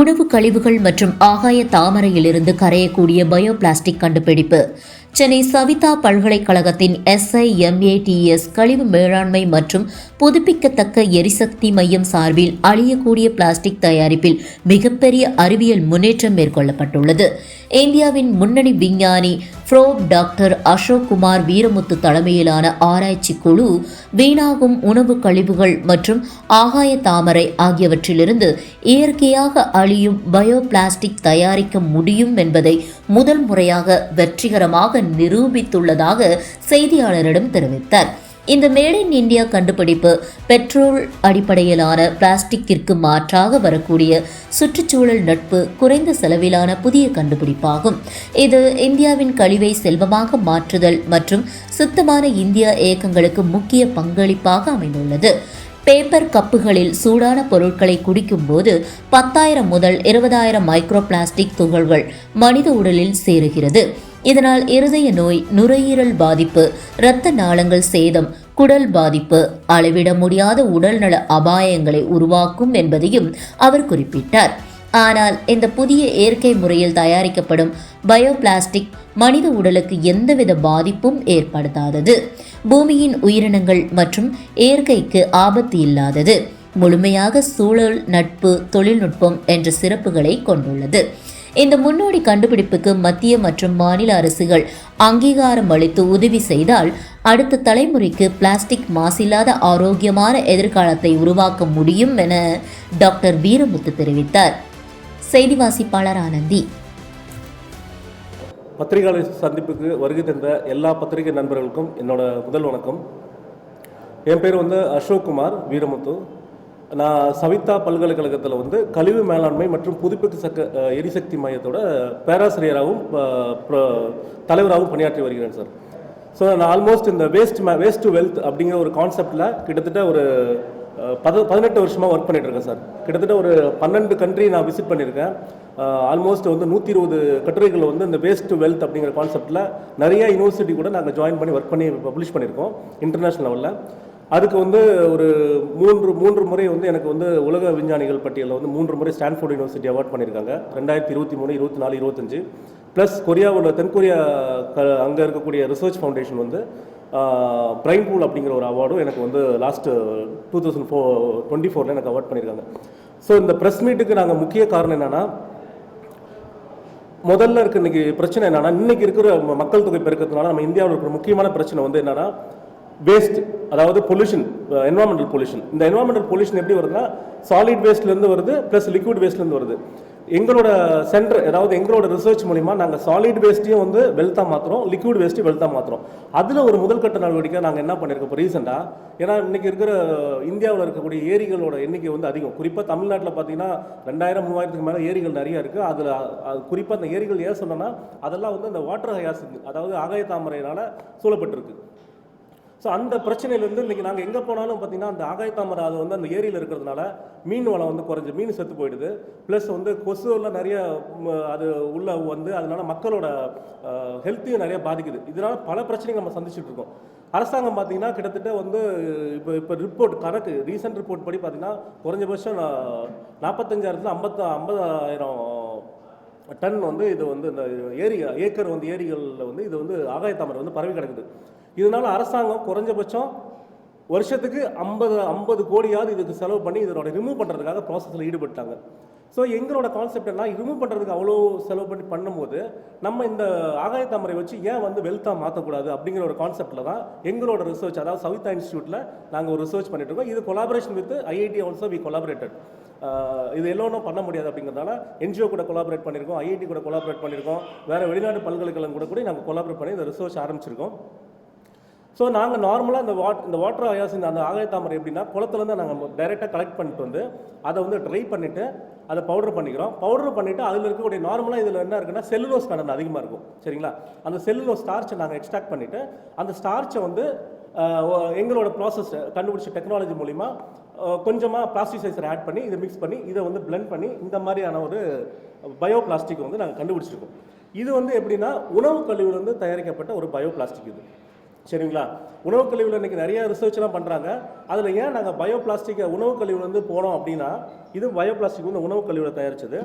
உணவு கழிவுகள் மற்றும் ஆகாய தாமரையிலிருந்து கரையக்கூடிய பயோ பிளாஸ்டிக் கண்டுபிடிப்பு. சென்னை சவிதா பல்கலைக்கழகத்தின் எஸ்ஐஎம்ஏடிஎஸ் கழிவு மேலாண்மை மற்றும் புதுப்பிக்கத்தக்க எரிசக்தி மையம் சார்பில் அழியக்கூடிய பிளாஸ்டிக் தயாரிப்பில் மிகப்பெரிய அறிவியல் முன்னேற்றம் மேற்கொள்ளப்பட்டுள்ளது. இந்தியாவின் முன்னணி விஞ்ஞானி ஃப்ரோப் டாக்டர் அசோக் குமார் வீரமுத்து தலைமையிலான ஆராய்ச்சி குழு வீணாகும் உணவு கழிவுகள் மற்றும் ஆகாய தாமரை ஆகியவற்றிலிருந்து இயற்கையாக அழியும் பயோ பிளாஸ்டிக் தயாரிக்க முடியும் என்பதை முதல் முறையாக வெற்றிகரமாக நிரூபித்துள்ளதாக செய்தியாளரிடம் தெரிவித்தார். இந்த மேட் இன் இந்தியா கண்டுபிடிப்பு பெட்ரோல் அடிப்படையிலான பிளாஸ்டிக்கிற்கு மாற்றாக வரக்கூடிய சுற்றுச்சூழல் நட்பு குறைந்த செலவிலான புதிய கண்டுபிடிப்பாகும். இது இந்தியாவின் கழிவை செல்வமாக மாற்றுதல் மற்றும் சுத்தமான இந்தியா இயக்கங்களுக்கு முக்கிய பங்களிப்பாக அமைந்துள்ளது. பேப்பர் கப்புகளில் சூடான பொருட்களை குடிக்கும்போது பத்தாயிரம் முதல் இருபதாயிரம் மைக்ரோ பிளாஸ்டிக் துகள்கள் மனித உடலில் சேருகிறது. இதனால் இருதய நோய் நுரையீரல் பாதிப்பு இரத்த நாளங்கள் சேதம் குடல் பாதிப்பு அளவிட முடியாத உடல்நல அபாயங்களை உருவாக்கும் என்பதையும் அவர் குறிப்பிட்டார். ஆனால் இந்த புதிய இயற்கை முறையில் தயாரிக்கப்படும் பயோபிளாஸ்டிக் மனித உடலுக்கு எந்தவித பாதிப்பும் ஏற்படுத்தாதது. பூமியின் உயிரினங்கள் மற்றும் இயற்கைக்கு ஆபத்து இல்லாதது. முழுமையாக சூழல் நட்பு தொழில்நுட்பம் என்ற சிறப்புகளை கொண்டுள்ளது. இந்த முன்னோடி கண்டுபிடிப்புக்கு மத்திய மற்றும் மாநில அரசுகள் அங்கீகாரம் அளித்து உதவி செய்தால் அடுத்த தலைமுறைக்கு பிளாஸ்டிக் மாசில்லாத ஆரோக்கியமான எதிர்காலத்தை உருவாக்க முடியும் என டாக்டர் வீரமுத்து தெரிவித்தார். செய்தி வாசிப்பாளர் ஆனந்தி. பத்திரிகையாளர் சந்திப்புக்கு வருகை தந்த எல்லா பத்திரிகை நண்பர்களுக்கும் என்னோட முதல் வணக்கம். என் பேர் வந்து அசோக் குமார் வீரமுத்து. நான் சவிதா பல்கலைக்கழகத்தில் வந்து கழிவு மேலாண்மை மற்றும் புதுப்பிக்க சக்க எரிசக்தி மையத்தோட பேராசிரியராகவும் தலைவராகவும் பணியாற்றி வருகிறேன் சார் ஸோ நான் ஆல்மோஸ்ட் இந்த வேஸ்ட் மே வேஸ்ட் டு வெல்த் அப்படிங்கிற ஒரு கான்செப்டில் கிட்டத்தட்ட ஒரு பத பதினெட்டு வருஷமாக ஒர்க் பண்ணிட்டு இருக்கேன் சார் கிட்டத்தட்ட ஒரு பன்னெண்டு கண்ட்ரி நான் விசிட் பண்ணியிருக்கேன். ஆல்மோஸ்ட் வந்து நூற்றி இருபது கட்டுரைகள் வந்து இந்த வேஸ்ட் டு வெல்த் அப்படிங்கிற கான்செப்டில் நிறைய யூனிவர்சிட்டி கூட நாங்கள் ஜாயின் பண்ணி ஒர்க் பண்ணி பப்ளிஷ் பண்ணியிருக்கோம் இன்டர்நேஷ்னல் லெவலில் அதுக்கு வந்து ஒரு மூன்று மூன்று முறை வந்து எனக்கு வந்து உலக விஞ்ஞானிகள் பட்டியலில் வந்து மூன்று முறை ஸ்டான்ஃபோர்ட் யூனிவர்சிட்டி அவார்ட் பண்ணியிருக்காங்க. ரெண்டாயிரத்தி இருபத்தி மூணு இருபத்தி நாலு இருபத்தஞ்சு ப்ளஸ் கொரியாவில் தென்கொரியா க அங்கே இருக்கக்கூடிய ரிசர்ச் ஃபவுண்டேஷன் வந்து பிரைன் பூல் அப்படிங்கிற ஒரு அவார்டும் எனக்கு வந்து last two thousand four twenty ஃபோரில் எனக்கு அவார்ட் பண்ணியிருக்காங்க. ஸோ இந்த ப்ரெஸ் மீட்டுக்கு நாங்கள் முக்கிய காரணம் என்னென்னா முதல்ல இருக்க இன்னைக்கு பிரச்சனை என்னன்னா இன்னைக்கு இருக்கிற மக்கள் தொகை பெருக்கிறதுனால நம்ம இந்தியாவில் இருக்கிற முக்கியமான பிரச்சனை வந்து என்னன்னா வேஸ்ட் அதாவது பொல்யூஷன் என்வரான்மெண்டல் பொல்யூஷன் இந்த என்வரான்மெண்டல் பொல்யூஷன் எப்படி வருதுன்னா சாலிட் வேஸ்ட்லேருந்து வருது ப்ளஸ் லிக்விட் வேஸ்ட்லேருந்து வருது. எங்களோட சென்டர் அதாவது எங்களோட ரிசர்ச் மூலிமா நாங்கள் சாலிட் வேஸ்ட்டையும் வந்து வெல்த்தாக மாற்றுறோம் லிக்விட் வேஸ்ட்டையும் வெல்த்தாக மாற்றுறோம் அதில் ஒரு முதல் கட்ட நடவடிக்கை நாங்கள் என்ன பண்ணியிருக்கோம் இப்போ ரீசெண்டாக ஏன்னா இன்றைக்கி இருக்கிற இந்தியாவில் இருக்கக்கூடிய ஏரிகளோட எண்ணிக்கை வந்து அதிகம். குறிப்பாக தமிழ்நாட்டில் பார்த்தீங்கன்னா ரெண்டாயிரம் மூவாயிரத்துக்கு மேலே ஏரிகள் நிறைய இருக்குது அதில் குறிப்பாக அந்த ஏரிகள் ஏன் சொன்னோன்னா அதெல்லாம் வந்து அந்த வாட்டர் ஹயாசிங் அதாவது ஆகாய தாமரையினால் சூழப்பட்டிருக்கு. ஸோ அந்த பிரச்சனையிலேருந்து இன்றைக்கி நாங்கள் எங்கே போனாலும் பார்த்தீங்கன்னா அந்த ஆகாயத்தாமரை அது வந்து அந்த ஏரியில் இருக்கிறதுனால மீன் வளம் வந்து குறைஞ்சி மீன் செத்து போயிடுது. ப்ளஸ் வந்து கொசுவெல்லாம் நிறைய அது உள்ள வந்து அதனால மக்களோட ஹெல்த்தையும் நிறைய பாதிக்குது. இதனால் பல பிரச்சனைகள் நம்ம சந்திச்சுட்டு இருக்கோம். அரசாங்கம் பார்த்தீங்கன்னா கிட்டத்தட்ட வந்து இப்போ இப்போ ரிப்போர்ட் கணக்கு ரீசெண்ட் ரிப்போர்ட் படி பார்த்தீங்கன்னா குறைஞ்சபட்சம் நாற்பத்தஞ்சாயிரத்துல ஐம்பத்த ஐம்பதாயிரம் டன் வந்து இது வந்து இந்த ஏரி ஏக்கர் வந்து ஏரிகளில் வந்து இது வந்து ஆகாய தாமரை வந்து பரவி கிடக்குது. இதனால அரசாங்கம் குறைஞ்சபட்சம் வருஷத்துக்கு ஐம்பது ஐம்பது கோடியாவது இதுக்கு செலவு பண்ணி இதனோட ரிமூவ் பண்ணுறதுக்காக ப்ராசஸில் ஈடுபட்டாங்க ஸோ எங்களோட கான்செப்ட் என்ன ரிமூவ் பண்ணுறதுக்கு அவ்வளோ செலவு பண்ணி பண்ணும்போது நம்ம இந்த ஆகாய தாமரை வச்சு ஏன் வந்து வெல்த்தாக மாற்றக்கூடாது அப்படிங்கிற ஒரு கான்செப்டில் தான் எங்களோட ரிசர்ச் அதாவது சவிதா இன்ஸ்டியூட்டில் நாங்கள் ஒரு ரிசர்ச் பண்ணிட்டு இருக்கோம். இது collaboration with IIT also we collaborated இது எல்லோரும் பண்ண முடியாது அப்படிங்கிறதால என்ஜிஓ கூட கொலாபரேட் பண்ணியிருக்கோம் ஐஐடி கூட கொலாபரேட் பண்ணியிருக்கோம். வேறு வெளிநாட்டு பல்கலைக்கழகம் கூட கூட நாங்கள் கொலாபரேட் பண்ணி இந்த ரிசர்ச் ஆரம்பிச்சிருக்கோம். ஸோ நாங்கள் நார்மலாக இந்த வாட் இந்த வாட்டர் அயாசின் அந்த ஆகாய தாமரை எப்படின்னா குளத்துலேருந்து நாங்கள் டைரெக்டாக கலெக்ட் பண்ணிட்டு வந்து அதை வந்து ட்ரை பண்ணிவிட்டு அதை பவுடர் பண்ணிக்கிறோம். பவுடர் பண்ணிவிட்டு அதில் இருக்கக்கூடிய நார்மலாக இதில் என்ன இருக்குன்னா செல்லுலோஸ் கண்டென்ட் அதிகமாக இருக்கும். சரிங்களா? அந்த செல்லுலோஸ் ஸ்டார்ச்சை நாங்கள் எக்ஸ்ட்ராக்ட் பண்ணிவிட்டு அந்த ஸ்டார்ச்சை வந்து எங்களோட ப்ராசஸ் கண்டுபிடிச்ச டெக்னாலஜி மூலிமா கொஞ்சமாக பிளாஸ்டிசைசர் ஆட் பண்ணி இதை மிக்ஸ் பண்ணி இதை வந்து பிளெண்ட் பண்ணி இந்த மாதிரியான ஒரு பயோ பிளாஸ்டிக் வந்து நாங்கள் கண்டுபிடிச்சிருக்கோம். இது வந்து எப்படின்னா உணவு கழிவுலேருந்து தயாரிக்கப்பட்ட ஒரு பயோ பிளாஸ்டிக் இது. சரிங்களா? உணவு கழிவுல இன்னைக்கு நிறைய ரிசர்ச்லாம் பண்ணுறாங்க அதில் ஏன் நாங்கள் பயோ பிளாஸ்டிக்கை உணவு கழிவுல இருந்து போனோம் அப்படின்னா இது பயோ பிளாஸ்டிக் வந்து உணவு கழிவுல தயாரிச்சது.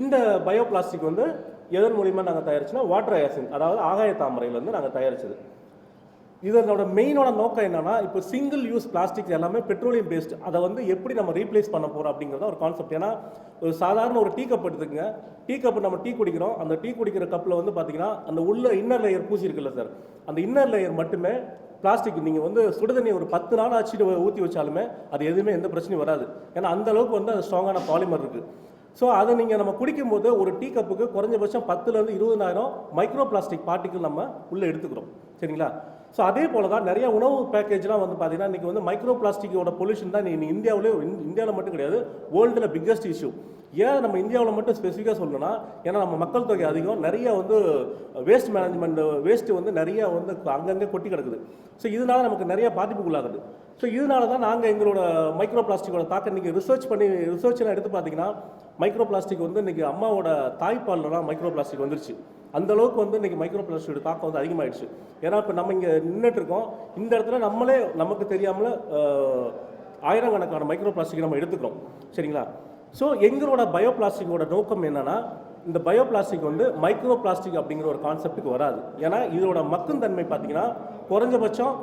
இந்த பயோ பிளாஸ்டிக் வந்து எதன் மூலிமா நாங்கள் தயாரிச்சோன்னா வாட்டர் ஐசின் அதாவது ஆகாய தாமரையிலேருந்து நாங்கள் தயாரிச்சது. இதனோட மெயினோட நோக்கம் என்னன்னா இப்போ சிங்கிள் யூஸ் பிளாஸ்டிக் எல்லாமே பெட்ரோலியம் பேஸ்ட் அதை வந்து எப்படி நம்ம ரீப்ளேஸ் பண்ண போகிறோம் அப்படிங்கிறத ஒரு கான்செப்ட் ஏன்னா ஒரு சாதாரண ஒரு டீ கப் எடுத்துக்கங்க. டீ கப் நம்ம டீ குடிக்கிறோம். அந்த டீ குடிக்கிற கப்பில் வந்து பார்த்தீங்கன்னா அந்த உள்ள இன்னர் லேயர் பூசி இருக்குல்ல சார் அந்த இன்னர் லேயர் மட்டுமே பிளாஸ்டிக் நீங்கள் வந்து சுடுதண்ணி ஒரு பத்து நாள் ஆச்சு ஊற்றி வச்சாலுமே அது எதுவுமே எந்த பிரச்சனையும் வராது. ஏன்னா அந்த அளவுக்கு வந்து அது ஸ்ட்ராங்கான பாலிமர் இருக்குது ஸோ அதை நீங்கள் நம்ம குடிக்கும்போது ஒரு டீ கப்புக்கு குறைஞ்சபட்சம் பத்துலேருந்து இருபதாயிரம் மைக்ரோ பிளாஸ்டிக் பார்ட்டிக்கல் நம்ம உள்ளே எடுத்துக்கிறோம். சரிங்களா? ஸோ அதே போல தான் நிறைய உணவு பேக்கேஜ்லாம் வந்து பார்த்தீங்கன்னா இன்றைக்கி வந்து மைக்ரோ பிளாஸ்டிக்கோட பொல்யூஷன் தான் நீ இந்தியாவிலே இந்தியாவில் மட்டும் கிடையாது வேர்ல்டில் பிக்கஸ்ட் இஷ்யூ ஏன் நம்ம இந்தியாவில் மட்டும் ஸ்பெசிஃபிக்காக சொல்லணும்னா ஏன்னா நம்ம மக்கள் தொகை அதிகம் நிறைய வந்து வேஸ்ட் மேனேஜ்மெண்ட் வேஸ்ட்டு வந்து நிறைய வந்து அங்கங்கே கொட்டி கிடக்குது. ஸோ இதனால நமக்கு நிறைய பாதிப்புக்குள்ளாகுது ஸோ இதனால தான் நாங்கள் எங்களோட மைக்ரோ பிளாஸ்டிக்கோட தாக்கம் இன்றைக்கி ரிசர்ச் பண்ணி ரிசர்ச்லாம் எடுத்து பார்த்தீங்கன்னா மைக்ரோ பிளாஸ்டிக் வந்து இன்றைக்கி அம்மாவோட தாய்ப்பால்லாம் மைக்ரோ பிளாஸ்டிக் வந்துருச்சு. அந்தளவுக்கு வந்து இன்றைக்கி மைக்ரோ பிளாஸ்டிக்கோட தாக்கம் வந்து அதிகமாகிடுச்சு ஏன்னா இப்போ நம்ம இங்கே நின்றுட்டு இருக்கோம் இந்த இடத்துல நம்மளே நமக்கு தெரியாமல் ஆயிரக்கணக்கான மைக்ரோ பிளாஸ்டிக் நம்ம எடுத்துக்கிறோம். சரிங்களா? ஸோ எங்களோட பயோ பிளாஸ்டிக்கோட நோக்கம் என்னன்னா இந்த பயோ பிளாஸ்டிக் வந்து மைக்ரோ பிளாஸ்டிக் அப்படிங்கிற ஒரு கான்செப்ட்டுக்கு வராது. ஏன்னா இதோட மக்கும் தன்மை பார்த்தீங்கன்னா குறைஞ்சபட்சம்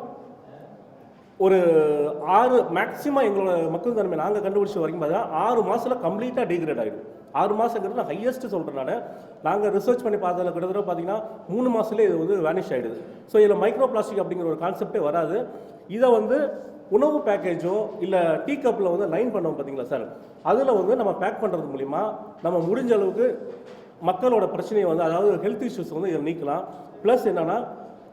ஒரு ஆறு மேக்ஸிமம் எங்களோட மக்கள் தன்மை நாங்கள் கண்டுபிடிச்ச வரைக்கும் பார்த்தீங்கன்னா ஆறு மாதத்தில் கம்ப்ளீட்டாக டிகிரேட் ஆகிடும் ஆறு மாதங்கிறது நான் ஹையஸ்ட் சொல்கிறேன் நான். நாங்கள் ரிசர்ச் பண்ணி பார்த்ததில் கிட்டத்தட்ட பார்த்தீங்கன்னா மூணு மாதத்துலேயே இது வந்து வேனிஷ் ஆகிடுது ஸோ இதில் மைக்ரோ பிளாஸ்டிக் அப்படிங்கிற ஒரு கான்செப்டே வராது. இதை வந்து உணவு பேக்கேஜோ இல்லை டீ கப்பில் வந்து லைன் பண்ணுவோம் பார்த்தீங்களா சார் அதில் வந்து நம்ம பேக் பண்ணுறது மூலிமா நம்ம முடிஞ்ச அளவுக்கு மக்களோட பிரச்சனையை வந்து அதாவது ஹெல்த் இஷ்யூஸ் வந்து இதை நீக்கலாம். ப்ளஸ் என்னென்னா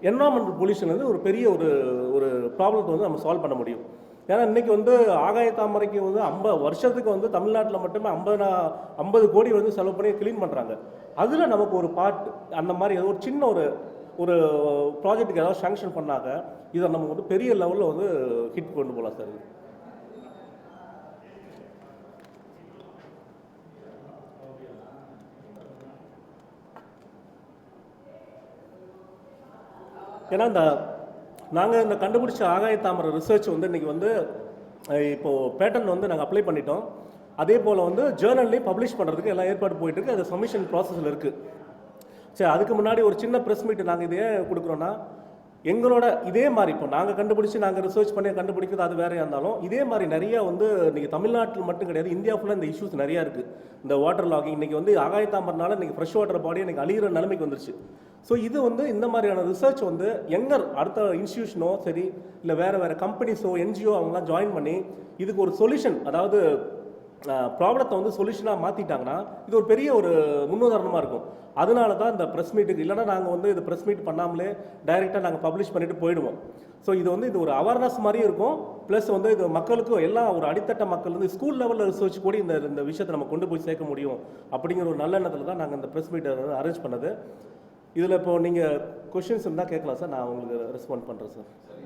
என்வரான்மெண்டல் பொல்யூஷன் வந்து ஒரு பெரிய ஒரு ஒரு ப்ராப்ளத்தை வந்து நம்ம சால்வ் பண்ண முடியும். ஏன்னா இன்னைக்கு வந்து ஆகாய தாமரைக்கு வந்து ஐம்பது வருஷத்துக்கு வந்து தமிழ்நாட்டில் மட்டுமே ஐம்பது ஐம்பது கோடி வந்து செலவு பண்ணி க்ளீன் பண்ணுறாங்க அதில் நமக்கு ஒரு பார்ட் அந்த மாதிரி ஏதோ ஒரு சின்ன ஒரு ஒரு ப்ராஜெக்ட்டுக்கு ஏதாவது சாங்ஷன் பண்ணாக்க இதை நம்ம வந்து பெரிய லெவலில் வந்து ஹிட் கொண்டு போகலாம் சார். ஏன்னா இந்த நாங்கள் இந்த கண்டுபிடிச்ச ஆகாய தாமரை ரிசர்ச் வந்து இன்னைக்கு வந்து இப்போது பேட்டன் வந்து நாங்கள் அப்ளை பண்ணிட்டோம். அதே போல் வந்து ஜேர்னல்லையும் பப்ளிஷ் பண்ணுறதுக்கு எல்லாம் ஏற்பாடு போயிட்டுருக்கு. அது சப்மிஷன் ப்ராசஸில் இருக்குது சரி அதுக்கு முன்னாடி ஒரு சின்ன ப்ரெஸ் மீட் நாங்கள் இதே கொடுக்குறோன்னா எங்களோட இதே மாதிரி இப்போ நாங்கள் கண்டுபிடிச்சி நாங்கள் ரிசர்ச் பண்ணி கண்டுபிடிக்கிறது அது வேறையாக இருந்தாலும் இதே மாதிரி நிறைய வந்து இன்றைக்கி தமிழ்நாட்டில் மட்டும் கிடையாது இந்தியா ஃபுல்லாக இந்த இஷ்யூஸ் நிறையா இருக்குது இந்த வாட்டர் லாகிங் இன்றைக்கி வந்து ஆகாய இன்றைக்கி ஃப்ரெஷ் வாட்டர் பாடி இன்றைக்கி அழிகிற நிலைமைக்கு வந்துருச்சு. ஸோ இது வந்து இந்த மாதிரியான ரிசர்ச் வந்து எங்கே அடுத்த இன்ஸ்டியூஷனோ சரி இல்லை வேறு வேறு கம்பெனிஸோ என்ஜிஓ அவங்களாம் ஜாயின் பண்ணி இதுக்கு ஒரு சொல்யூஷன் அதாவது ப்ராப்ளத்தை வந்து சொல்யூஷனாக மாற்றிட்டாங்கன்னா இது ஒரு பெரிய ஒரு முன்னுதாரணமாக இருக்கும். அதனால தான் இந்த ப்ரெஸ் மீட்டுக்கு இல்லைன்னா நாங்கள் வந்து இது ப்ரெஸ் மீட் பண்ணாமலே டைரெக்டாக நாங்கள் பப்ளிஷ் பண்ணிட்டு போயிடுவோம். ஸோ இது வந்து இது ஒரு அவேர்னஸ் மாதிரியும் இருக்கும். ப்ளஸ் வந்து இது மக்களுக்கும் எல்லா ஒரு அடித்தட்ட மக்கள் வந்து ஸ்கூல் லெவலில் ரிசர்ச் கூட இந்த இந்த விஷயத்தை நம்ம கொண்டு போய் சேர்க்க முடியும். அப்படிங்கிற ஒரு நல்ல எண்ணத்தில் தான் நாங்கள் இந்த ப்ரெஸ் மீட்டை அரேஞ்ச் பண்ணது. இதில் இப்போ நீங்கள் கொஷின்ஸ் இருந்தால் கேட்கலாம் சார். நான் உங்களுக்கு ரெஸ்பாண்ட் பண்ணுறேன் சார் சரி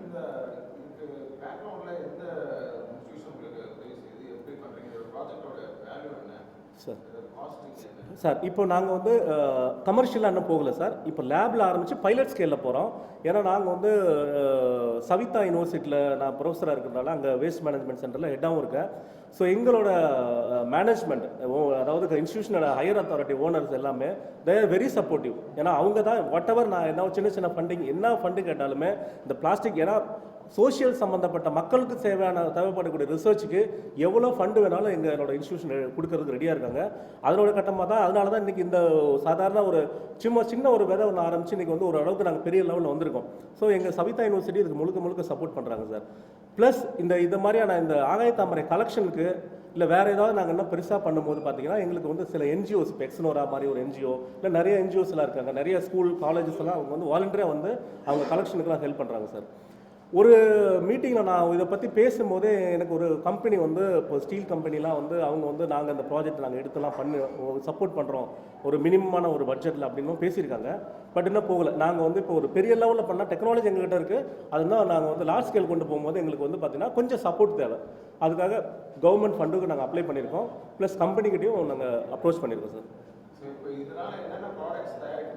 இந்த இதுக்கு பேக்ரவுண்ட்ல எந்த இன்ஸ்டியூஷன் உங்களுக்கு உதவி செய்யுது எப்படி பண்றீங்க இந்த ப்ராஜெக்டோட வேல்யூ என்ன சார். சார் இப்போ நாங்கள் வந்து கமர்ஷியலாக இன்னும் போகல சார். இப்போ லேபில் ஆரம்பித்து பைலட் ஸ்கேலில் போகிறோம் ஏன்னா நாங்கள் வந்து சவிதா யூனிவர்சிட்டியில் நான் ப்ரொஃபஸராக இருக்கிறதுனால அங்கே வேஸ்ட் மேனேஜ்மெண்ட் சென்டரில் ஹெட்டாகவும் இருக்கேன். ஸோ எங்களோட மேனேஜ்மெண்ட் அதாவது இன்ஸ்டியூஷனோட ஹையர் அத்தாரிட்டி ஓனர்ஸ் எல்லாமே தே ஆர் வெரி சப்போர்ட்டிவ் ஏன்னா அவங்க தான் வாட் எவர் நான் என்ன சின்ன சின்ன ஃபண்டிங் என்ன ஃபண்டு கேட்டாலுமே இந்த பிளாஸ்டிக் ஏன்னா சோஷியல் சம்மந்தப்பட்ட மக்களுக்கு தேவையான தேவைப்படக்கூடிய ரிசர்ச்சுக்கு எவ்வளோ ஃபண்டு வேணாலும் எங்களோட இன்ஸ்டியூஷன் கொடுக்கறதுக்கு ரெடியாக இருக்காங்க. அதனோட கட்டமாக தான் அதனால தான் இன்றைக்கி இந்த சாதாரண ஒரு சும்மா சின்ன ஒரு விதை ஒன்று ஆரம்பிச்சு இன்றைக்கி வந்து ஒரு அளவுக்கு நாங்கள் பெரிய லெவலில் வந்திருக்கோம். ஸோ எங்கள் சவிதா யூனிவர்சிட்டி இதுக்கு முழுக்க முழுக்க சப்போர்ட் பண்ணுறாங்க சார் ப்ளஸ் இந்த இது மாதிரியான இந்த ஆகாயத்தாமரை கலெக்ஷனுக்கு இல்லை வேறு ஏதாவது நாங்கள் இன்னும் பெருசாக பண்ணும்போது பார்த்தீங்கன்னா எங்களுக்கு வந்து சில என்ஜிஓஸ் இப்போ எக்ஸ்னோரா மாதிரி ஒரு என்ஜிஓ இல்லை நிறைய என்ஜிஓஸ்லாம் எல்லாம் இருக்காங்க. நிறைய ஸ்கூல் காலேஜஸ் எல்லாம் அவங்க வந்து வாலண்டியராக வந்து அவங்க கலெக்ஷனுக்குலாம் ஹெல்ப் பண்ணுறாங்க சார் ஒரு மீட்டிங்கில் நான் இதை பற்றி பேசும்போதே எனக்கு ஒரு கம்பெனி வந்து இப்போ ஸ்டீல் கம்பெனிலாம் வந்து அவங்க வந்து நாங்கள் இந்த ப்ராஜெக்ட் நாங்கள் எடுத்துலாம் பண்ணி சப்போர்ட் பண்ணுறோம் ஒரு மினிமமான ஒரு பட்ஜெட்டில் அப்படின்னு பேசியிருக்காங்க. பட் இன்னும் போகலை. நாங்கள் வந்து இப்போ ஒரு பெரிய லெவலில் பண்ணால் டெக்னாலஜி எங்ககிட்ட இருக்குது அதுதான் நாங்கள் வந்து லார்ஜ் ஸ்கேல் கொண்டு போகும்போது எங்களுக்கு வந்து பார்த்திங்கன்னா கொஞ்சம் சப்போர்ட் தேவை. அதுக்காக கவர்மெண்ட் ஃபண்டுக்கு நாங்கள் அப்ளை பண்ணியிருக்கோம். ப்ளஸ் கம்பெனிக்கிட்டையும் நாங்கள் அப்ரோச் பண்ணியிருக்கோம் சார் ஸோ இப்போ இதனால என்னென்ன ப்ராடக்ட்ஸ் தயாரிக்க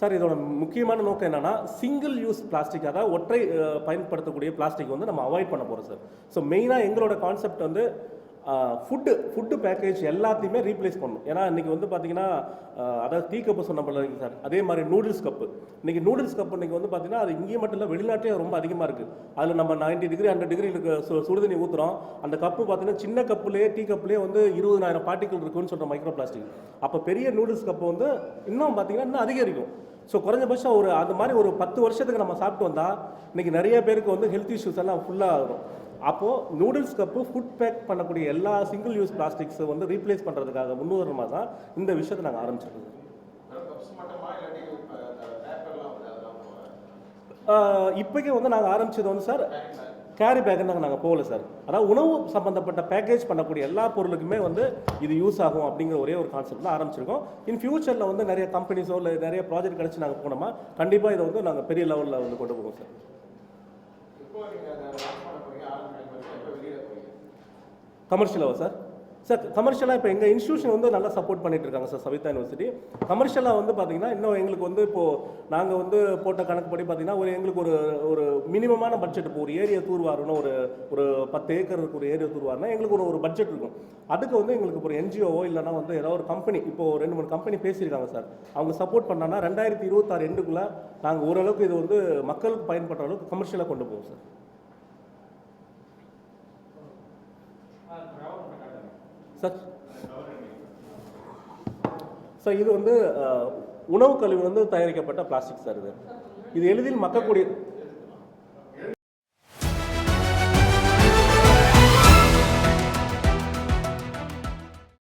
சார் இதோட முக்கியமான நோக்கம் என்னென்னா சிங்கிள் யூஸ் பிளாஸ்டிக் அதாவது ஒற்றை பயன்படுத்தக்கூடிய பிளாஸ்டிக் வந்து நம்ம அவாய்ட் பண்ண போகிறோம் சார். ஸோ மெயினாக எங்களோட கான்செப்ட் வந்து ஃபுட்டு ஃபுட்டு பேக்கேஜ் எல்லாத்தையுமே ரீப்ளேஸ் பண்ணும் ஏன்னா இன்னைக்கு வந்து பார்த்தீங்கன்னா அதாவது டீ கப்பு சொன்ன போல சார். அதே மாதிரி நூடுல்ஸ் கப்பு இன்னைக்கு நூடுல்ஸ் கப்பு இன்றைக்கி வந்து பார்த்தீங்கன்னா அது இங்கேயும் மட்டும் இல்லை வெளிநாட்டிலே ரொம்ப அதிகமாக இருக்குது அதில் நம்ம 90 டிகிரி ஹண்ட்ரட் டிகிரி சு சுடுதண்ணி ஊற்றுறோம் அந்த கப்பு பார்த்தீங்கன்னா சின்ன கப்புலேயே டீ கப்புலேயே வந்து இருபதாயிரம் பார்ட்டிகல் இருக்குன்னு சொல்கிற மைக்ரோ பிளாஸ்டிக் அப்போ பெரிய நூடுல்ஸ் கப்பு வந்து இன்னும் பார்த்தீங்கன்னா இன்னும் அதிகரிக்கும். ஸோ குறைஞ்சபட்சம் ஒரு அது மாதிரி ஒரு பத்து வருஷத்துக்கு நம்ம சாப்பிட்டு வந்தால் இன்றைக்கி நிறைய பேருக்கு வந்து ஹெல்த் இஷ்யூஸ் எல்லாம் ஃபுல்லாக ஆகும். அப்போது நூடுல்ஸ் கப்பு ஃபுட் பேக் பண்ணக்கூடிய எல்லா சிங்கிள் யூஸ் பிளாஸ்டிக்ஸை வந்து ரீப்ளேஸ் பண்ணுறதுக்காக முன்னுதாரணமாக தான் இந்த விஷயத்தை நாங்கள் ஆரம்பிச்சிருக்கோம். இப்போக்கே வந்து நாங்கள் ஆரம்பிச்சது வந்து சார் கேரி பேக்குன்னு நாங்கள் போகல சார். அதாவது உணவு சம்மந்தப்பட்ட பேக்கேஜ் பண்ணக்கூடிய எல்லா பொருளுக்குமே வந்து இது யூஸ் ஆகும் அப்படிங்கிற ஒரே ஒரு கான்செப்ட் தான் ஆரம்பிச்சிருக்கோம். இன் ஃபியூச்சரில் வந்து நிறைய கம்பெனிஸோ இல்லை நிறைய ப்ராஜெக்ட் கிடச்சி நாங்கள் போனோமா கண்டிப்பாக இதை வந்து நாங்கள் பெரிய லெவலில் வந்து கொண்டு போவோம் சார் இப்போ நீங்கள் அதை லான்ச் பண்ண போறீங்க ஆரம்பி பண்ணி எப்போ வெளியிட போறீங்க கமர்ஷியலாவா சார் சார் கமர்ஷியலாக இப்போ எங்கள் இன்ஸ்டியூஷன் வந்து நல்லா சப்போர்ட் பண்ணிட்டு இருக்காங்க சார் சவிதா யூனிவர்சிட்டி கமர்ஷியலாக வந்து பார்த்தீங்கன்னா இன்னும் எங்களுக்கு வந்து இப்போது நாங்கள் வந்து போட்ட கணக்குப்படி பார்த்தீங்கன்னா ஒரு எங்களுக்கு ஒரு ஒரு மினிமமான பட்ஜெட் இப்போ ஒரு ஏரியா தூர்வாருன்னு ஒரு ஒரு பத்து ஏக்கர் ஒரு ஏரியா தூர்வாருனா எங்களுக்கு ஒரு ஒரு பட்ஜெட் இருக்கும். அதுக்கு வந்து எங்களுக்கு ஒரு என்ஜிஓவோ இல்லைனா வந்து ஏதாவது ஒரு கம்பெனி இப்போ ரெண்டு மூணு கம்பெனி பேசியிருக்காங்க சார் அவங்க சப்போர்ட் பண்ணாங்கன்னா ரெண்டாயிரத்தி இருபத்தாறு எண்டுக்குள்ளே நாங்கள் ஓரளவுக்கு இது வந்து மக்களுக்கு பயன்படுற அளவுக்கு கமர்ஷியலாக கொண்டு போவோம் சார் சார். சார் இது வந்து உணவு கழிவு வந்து தயாரிக்கப்பட்ட பிளாஸ்டிக் சார் இது. இது எளிதில் மக்கக்கூடிய